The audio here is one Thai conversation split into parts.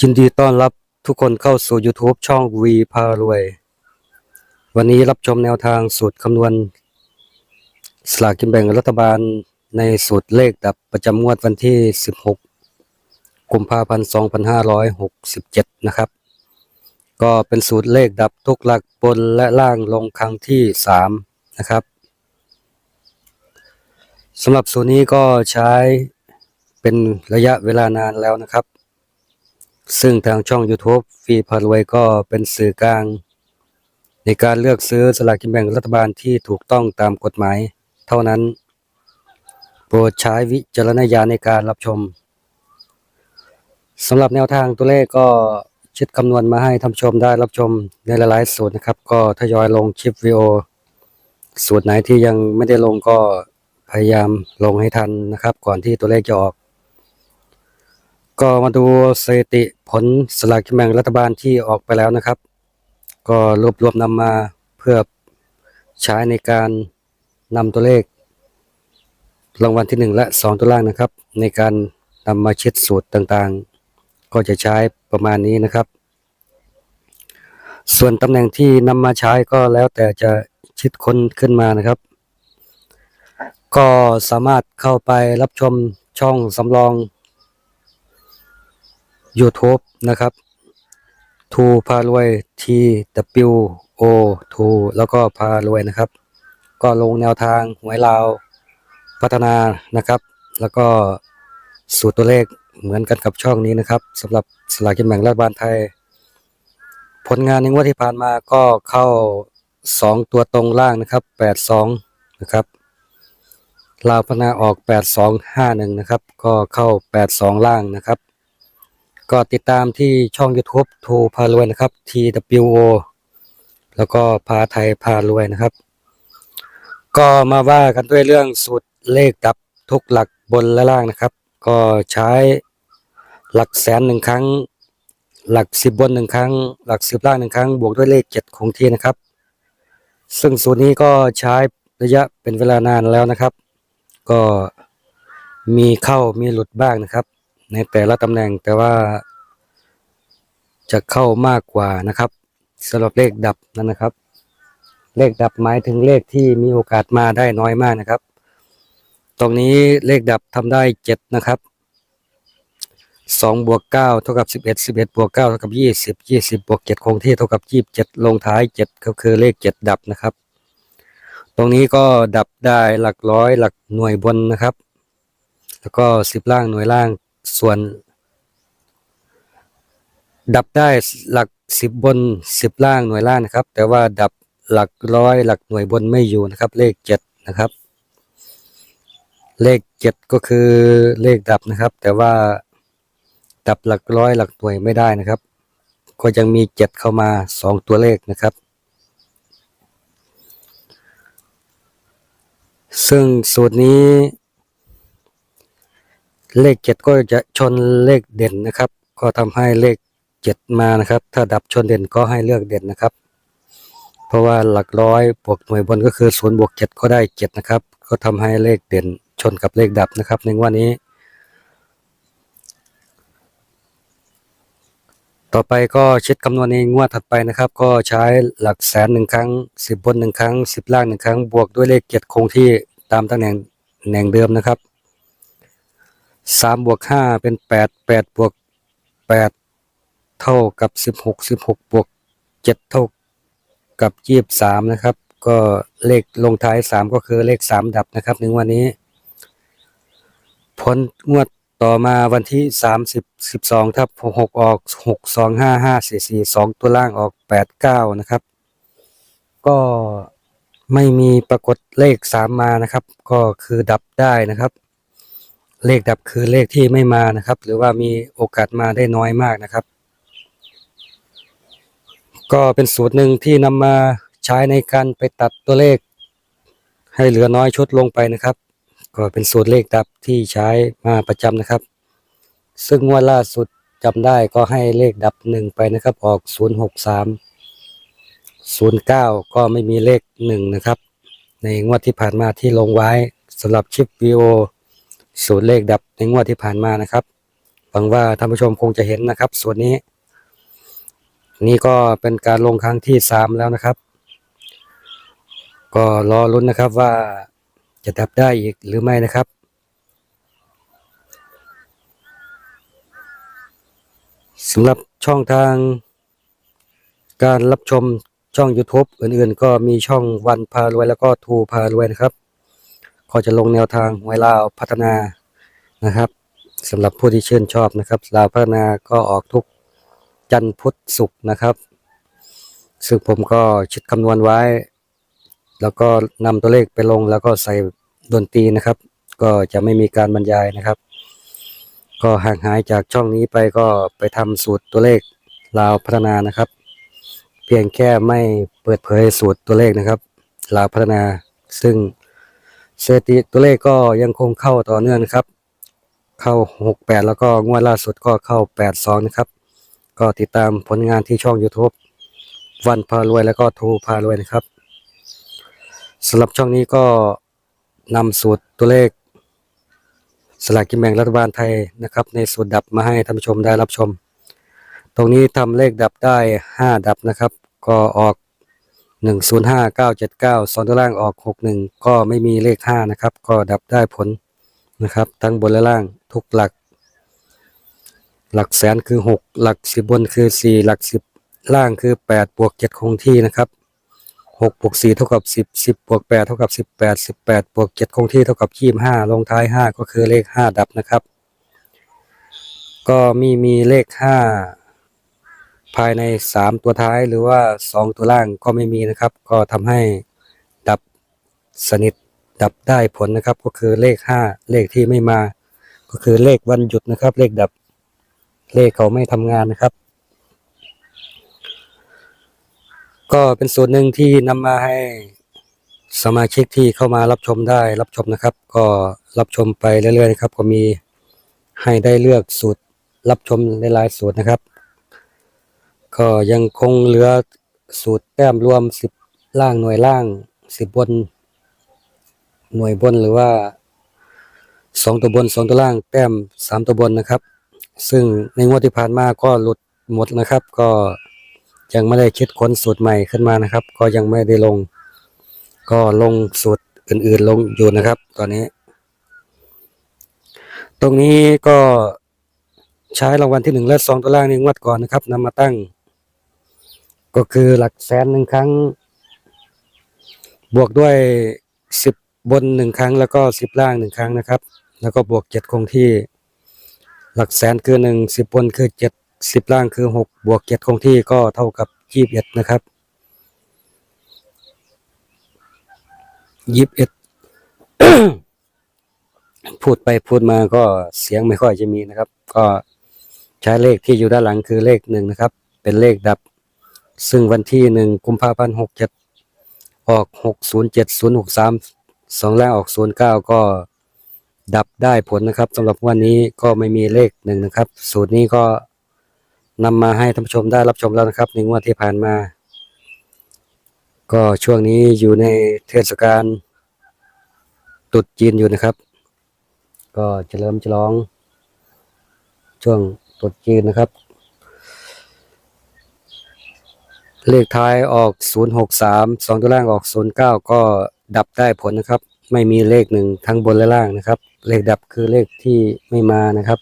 ยินดีต้อนรับทุกคนเข้าสู่ YouTube ช่อง V พารวย วันนี้รับชมแนวทางสูตรคำนวณ สลากกินแบ่งรัฐบาลในสูตรเลขดับประจำงวดวันที่ 16 กุมภาพันธ์2567 นะครับ ก็เป็นสูตรเลขดับทุกหลักบนและล่างลงครั้งที่ 3 นะครับสำหรับสูตรนี้ก็ใช้เป็นระยะเวลานานแล้วนะครับ ซึ่งทางช่อง YouTube ฟรีพารวยก็เป็นสื่อกลาง ในการเลือกซื้อสลากกินแบ่งรัฐบาลที่ถูกต้องตามกฎหมาย เท่านั้น โปรดใช้วิจารณญาณในการรับชมสำหรับแนวทางตัวเลขก็ชิดคำนวณมาให้ท่านชมได้รับชมในหลายๆสูตรนะครับ ก็ทยอยลงคลิปวิดีโอสูตรไหนที่ยังไม่ได้ลงก็พยายามลงให้ทันนะครับ ก่อนที่ตัวเลขจะออก ก็มาดูสถิติผลสลากกินแบ่งรัฐบาลที่ออกไปแล้วนะครับ ก็รวบรวมนำมาเพื่อใช้ในการนำตัวเลข รางวัลที่หนึ่งและสองตัวล่างนะครับ ในการนำมาเช็ดสูตรต่างๆ ก็จะใช้ประมาณนี้นะครับ ส่วนตำแหน่งที่นำมาใช้ก็แล้วแต่จะชิดคนขึ้นมานะครับ ก็สามารถเข้าไปรับชมช่องสำรอง YouTube นะครับทูพารวย T W O ทูแล้วก็พารวยนะครับ ก็ลงแนวทางหวยลาวพัฒนานะครับ แล้วก็สูตรตัวเลขเหมือนกันกับช่องนี้นะครับสำหรับสลากกินแบ่งรัฐบาลไทย ผลงานในงวดที่ผ่านมาก็เข้า 2 ตัวตรงล่างนะครับ 82 นะครับลาวพัฒนาออก 8251 นะครับ ก็เข้า 82 ล่างนะครับ ก็ติดตามที่ช่อง YouTube ทูพารวยนะครับ TWO แล้วก็พาไทยพารวยนะครับ ก็มาว่ากันด้วยเรื่องสูตรเลขดับทุกหลักบนและล่างนะครับ ก็ใช้หลักแสนหนึ่งครั้ง หลักสิบบนหนึ่งครั้ง หลักสิบล่างหนึ่งครั้ง บวกด้วยเลขเจ็ดคงที่นะครับ ซึ่งสูตรนี้ก็ใช้ระยะเป็นเวลานานแล้วนะครับ ก็มีเข้ามีหลุดบ้างนะครับ ในแต่ละตำแหน่งแต่ว่า จะเข้ามากกว่านะครับสำหรับเลขดับนั่นนะครับ เลขดับหมายถึงเลขที่มีโอกาสมาได้น้อยมากนะครับ ตรงนี้เลขดับทำได้เจ็ดนะครับสองบวกเก้าเท่ากับสิบเอ็ดสิบเอ็ดบวกเก้าเท่ากับยี่สิบยี่สิบบวกเจ็ดคงที่เท่ากับยี่สิบเจ็ดลงท้ายเจ็ดก็คือเลขเจ็ดดับนะครับ ตรงนี้ก็ดับได้หลักร้อยหลักหน่วยบนนะครับ แล้วก็สิบล่างหน่วยล่าง ส่วนดับได้หลักสิบบนสิบล่างหน่วยล่างนะครับ แต่ว่าดับหลักร้อยหลักหน่วยบนไม่อยู่นะครับ เลขเจ็ดนะครับ เลขเจ็ดก็คือเลขดับนะครับ แต่ว่าดับหลักร้อยหลักหน่วยไม่ได้นะครับ ก็ยังมีเจ็ดเข้ามาสองตัวเลขนะครับ ซึ่งสูตรนี้ เลขเจ็ดก็จะชนเลขเด่นนะครับ ก็ทำให้เลขเจ็ดมานะครับ ถ้าดับชนเด่นก็ให้เลือกเด่นนะครับ เพราะว่าหลักร้อยบวกหน่วยบนก็คือศูนย์บวกเจ็ดก็ได้เจ็ดนะครับ ก็ทำให้เลขเด่นชนกับเลขดับนะครับ ในงวันนี้ ต่อไปก็เช็ดคำนวณในงวดถัดไปนะครับ ก็ใช้หลักแสนหนึ่งครั้งสิบบนหนึ่งครั้งสิบล่างหนึ่งครั้งบวกด้วยเลขเจ็ดคงที่ตามตำแหน่งแหน่งเดิมนะครับ สามบวกห้าเป็นแปดแปดบวกแปดเท่ากับสิบหกสิบหกบวกเจ็ดเท่ากับยี่สิบสามนะครับ ก็เลขลงท้ายสามก็คือเลขสามดับนะครับในงวันนี้ ผลงวดต่อมาวันที่สามสิบสิบสองทับหกออกหกสองห้าห้าสี่สี่สองตัวล่างออกแปดเก้านะครับ ก็ไม่มีปรากฏเลขสามมานะครับ ก็คือดับได้นะครับ เลขดับคือเลขที่ไม่มานะครับ หรือว่ามีโอกาสมาได้น้อยมากนะครับ ก็เป็นสูตรหนึ่งที่นำมาใช้ในการไปตัดตัวเลข ให้เหลือน้อยชุดลงไปนะครับ ก็เป็นสูตรเลขดับที่ใช้มาประจำนะครับ ซึ่งงวดล่าสุดจำได้ก็ให้เลขดับหนึ่งไปนะครับ ออกศูนย์หกสามศูนย์เก้าก็ไม่มีเลขหนึ่งนะครับ ในงวดที่ผ่านมาที่ลงไว้สำหรับชิปวีโอ สูตรเลขดับในงวดที่ผ่านมานะครับพวังว่าท่านผู้ชมคงจะเห็นนะครับ ส่วนนี้ นี่ก็เป็นการลงครั้งที่สามแล้วนะครับ ก็รอลุ้นนะครับว่าจะดับได้อีกหรือไม่นะครับ สำหรับช่องทางการรับชมช่อง YouTube อื่นๆ ก็มีช่องวันพารวยแล้วก็ทูพารวยนะครับ ก็จะลงแนวทางหวยลาวพัฒนานะครับสำหรับผู้ที่ชื่นชอบนะครับลาวพัฒนาก็ออกทุกจันทร์พุธศุกร์นะครับ ซึ่งผมก็ชิดคำนวณไว้ แล้วก็นำตัวเลขไปลงแล้วก็ใส่ดนตรีนะครับ ก็จะไม่มีการบรรยายนะครับ ก็ห่างหายจากช่องนี้ไปก็ไปทำสูตรตัวเลขลาวพัฒนานะครับ เพียงแค่ไม่เปิดเผยสูตรตัวเลขนะครับ ลาวพัฒนาซึ่ง สถิติตัวเลขก็ยังคงเข้าต่อเนื่องนะครับ เข้า 68 แล้วก็งวดล่าสุดก็เข้า 82 นะครับ ก็ติดตามผลงานที่ช่อง YouTube วันพารวยแล้วก็ทูพารวยนะครับสำหรับช่องนี้ก็นำสูตรตัวเลขสลากกินแบ่งรัฐบาลไทยนะครับ ในสูตรดับมาให้ท่านผู้ชมได้รับชม ตรงนี้ทำเลขดับได้ 5 ดับนะครับ ก็ออก 105 979สองตัวล่างออก 61 ก็ไม่มีเลข 5 นะครับ ก็ดับได้ผลนะครับ ทั้งบนและล่างทุกหลัก หลักแสนคือ 6 หลัก 10 บนคือ 4 หลัก 10 ล่างคือ 8 บวก 7 คงที่นะครับ6บวก4เท่ากับ 10 10บวก8เท่ากับ 18 18บวก7คงที่เท่ากับ25ลงท้าย 5 ก็คือเลข 5 ดับนะครับ ก็มีมีเลข 5 ภายใน 3 ตัวท้ายหรือว่า 2 ตัวล่างก็ไม่มีนะครับ ก็ทำให้ดับสนิทดับได้ผลนะครับ ก็คือเลข 5 เลขที่ไม่มา ก็คือเลขวันหยุดนะครับ เลขดับเลขเขาไม่ทำงานนะครับ ก็เป็นส่วนหนึ่งที่นำมาให้สมาชิกที่เข้ามารับชมได้รับชมนะครับ ก็รับชมไปเรื่อยๆนะครับ ก็มีให้ได้เลือกสูตรรับชมหลายๆสูตรนะครับ ก็ยังคงเหลือสูตรแต้มรวมสิบล่างหน่วยล่างสิบบน หน่วยบนหรือว่าสองตัวบนสองตัวล่างแต้มสามตัวบนนะครับ ซึ่งในงวดที่ผ่านมาก็หลุดหมดนะครับ ก็ยังไม่ได้คิดค้นสูตรใหม่ขึ้นมานะครับ ก็ยังไม่ได้ลง ก็ลงสูตรอื่นๆลงอยู่นะครับ ตอนนี้ ตรงนี้ก็ใช้รางวัลที่หนึ่งและสองตัวล่างในงวดก่อนนะครับนำมาตั้ง ก็คือหลักแสนหนึ่งครั้ง บวกด้วยสิบบนหนึ่งครั้ง แล้วก็สิบล่างหนึ่งครั้งนะครับ แล้วก็บวกเจ็ดคงที่ หลักแสนคือหนึ่งสิบบนคือเจ็ดสิบล่างคือหกบวกเจ็ดคงที่ก็เท่ากับยี่สิบเอ็ดนะครับยี่สิบเอ็ดพูดไปพูดมาก็เสียงไม่ค่อยจะมีนะครับ ก็ใช้เลขที่อยู่ด้านหลังคือเลขหนึ่งนะครับ เป็นเลขดับ ซึ่งวันที่หนึ่งกุมภาพันธ์หกเจ็ดออกหกศูนย์เจ็ดศูนย์หกสามสองล่างออกศูนย์เก้าก็ดับได้ผลนะครับสำหรับวันนี้ก็ไม่มีเลขหนึ่งนะครับ สูตรนี้ก็นำมาให้ท่านผู้ชมได้รับชมแล้วนะครับ ในงวดที่ผ่านมา ก็ช่วงนี้อยู่ในเทศกาลตรุษจีนอยู่นะครับ ก็จะเฉลิมฉลอง ช่วงตรุษจีนนะครับ เลขท้ายออก 063 2 ตัวล่างออก 09 ก็ดับได้ผลนะครับ ไม่มีเลขหนึ่งทั้งบนและล่างนะครับ เลขดับคือเลขที่ไม่มานะครับ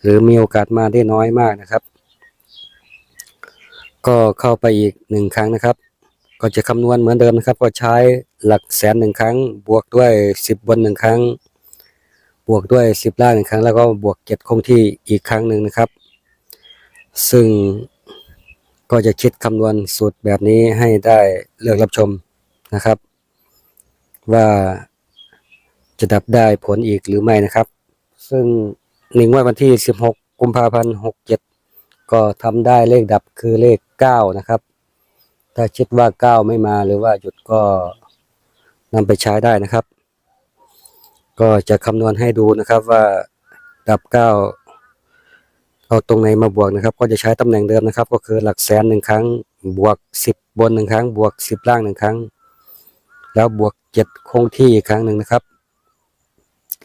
หรือมีโอกาสมาได้น้อยมากนะครับ ก็เข้าไปอีกหนึ่งครั้งนะครับ ก็จะคำนวณเหมือนเดิมนะครับ ก็ใช้หลักแสนหนึ่งครั้ง บวกด้วย 10 บนหนึ่งครั้ง บวกด้วย 10 ล่างหนึ่งครั้ง แล้วก็บวกเจ็ดคงที่อีกครั้งหนึ่งนะครับ ซึ่ง ก็จะคิดคำนวณสูตรแบบนี้ให้ได้เลือกรับชมนะครับ ว่าจะดับได้ผลอีกหรือไม่นะครับ ซึ่งหนึ่งวันที่ 16 กุมภาพันธ์ 67 ก็ทำได้เลขดับคือเลข 9 นะครับ ถ้าคิดว่า 9 ไม่มาหรือว่าหยุดก็นำไปใช้ได้นะครับ ก็จะคำนวณให้ดูนะครับว่าดับ 9 เอาตรงไหนมาบวกนะครับ ก็จะใช้ตำแหน่งเดิมนะครับ ก็คือหลักแสนหนึ่งครั้ง บวกสิบบนหนึ่งครั้ง บวกสิบล่างหนึ่งครั้ง แล้วบวกเจ็ดคงที่อีกครั้งหนึ่งนะครับ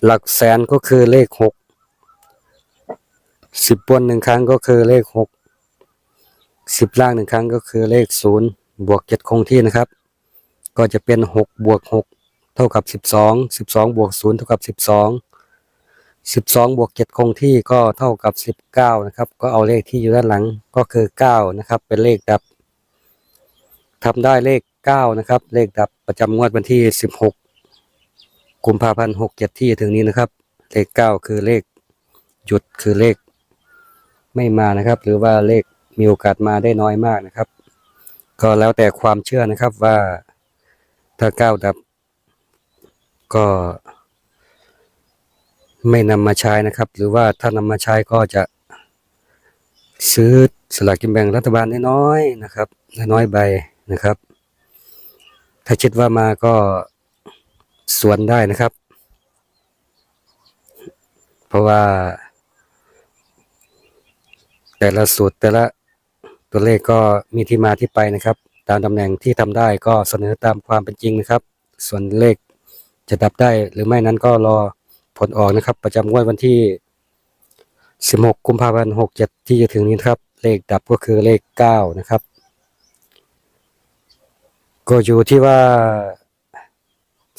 หลักแสนก็คือเลขหกสิบบนหนึ่งครั้งก็คือเลขหกสิบล่างหนึ่งครั้งก็คือเลขศูนย์บวกเจ็ดคงที่นะครับ ก็จะเป็นหกบวกหกเท่ากับสิบสองสิบสองบวกศูนย์เท่ากับสิบสอง สิบสองบวกเจ็ดคงที่ก็เท่ากับสิบเก้านะครับ ก็เอาเลขที่อยู่ด้านหลังก็คือเก้านะครับ เป็นเลขดับทำได้เลขเก้านะครับ เลขดับประจำงวดวันที่สิบหกกุมภาพันธ์หกเจ็ดที่ถึงนี้นะครับ เลขเก้าคือเลขหยุดคือเลข ไม่มานะครับ หรือว่าเลขมีโอกาสมาได้น้อยมากนะครับ ก็แล้วแต่ความเชื่อนะครับว่าถ้าเก้าดับ ก็ ไม่นำมาใช้นะครับ หรือว่าถ้านำมาใช้ก็จะ ซื้อสลากกินแบ่งรัฐบาลน้อยๆนะครับ น้อยๆใบนะครับ ถ้าคิดว่ามาก็สวนได้นะครับ เพราะว่า แต่ละสูตรแต่ละตัวเลขก็มีที่มาที่ไปนะครับ ตามตำแหน่งที่ทำได้ก็เสนอตามความเป็นจริงนะครับ ส่วนเลขจะดับได้หรือไม่นั้นก็รอ ผลออกนะครับ ประจำงวดวันที่ 16 กุมภาพันธ์67 ที่จะถึงนี้นครับ เลขดับก็คือเลข 9 นะครับ ก็อยู่ที่ว่า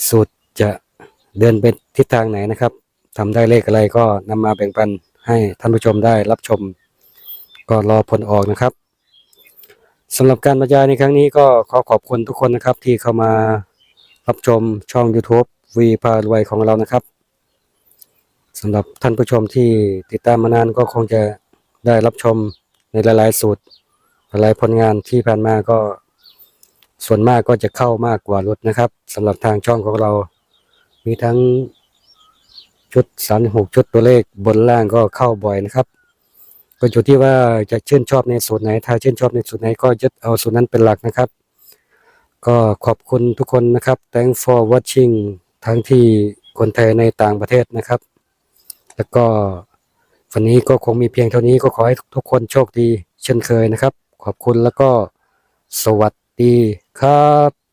สูตรจะเดินไปทิศทางไหนนะครับทำได้เลขอะไรก็นำมาแบ่งปันให้ท่านผู้ชมได้รับชม ก็รอผลออกนะครับสำหรับการบรรยายในครั้งนี้ก็ขอขอบคุณทุกคนนะครับที่เข้ามารับชมช่อง YouTube วีพารวยของเรานะครับ สำหรับท่านผู้ชมที่ติดตามมานานก็คงจะได้รับชมในหลายๆสูตร หลายๆผลงานที่ผ่านมาก็ส่วนมากก็จะเข้ามากกว่าลดนะครับสำหรับทางช่องของเรา มีทั้งชุด36ชุดตัวเลขบนล่างก็เข้าบ่อยนะครับ ก็อยู่ที่ว่าจะชื่นชอบในสูตรไหน ถ้าชื่นชอบในสูตรไหนก็ยึดเอาสูตรนั้นเป็นหลักนะครับ ก็ขอบคุณทุกคนนะครับ thank for watching ทั้งที่คนไทยในต่างประเทศนะครับ แล้วก็วันนี้ก็คงมีเพียงเท่านี้ก็ขอให้ทุกคนโชคดี เช่นเคยนะครับ ขอบคุณแล้วก็สวัสดีครับ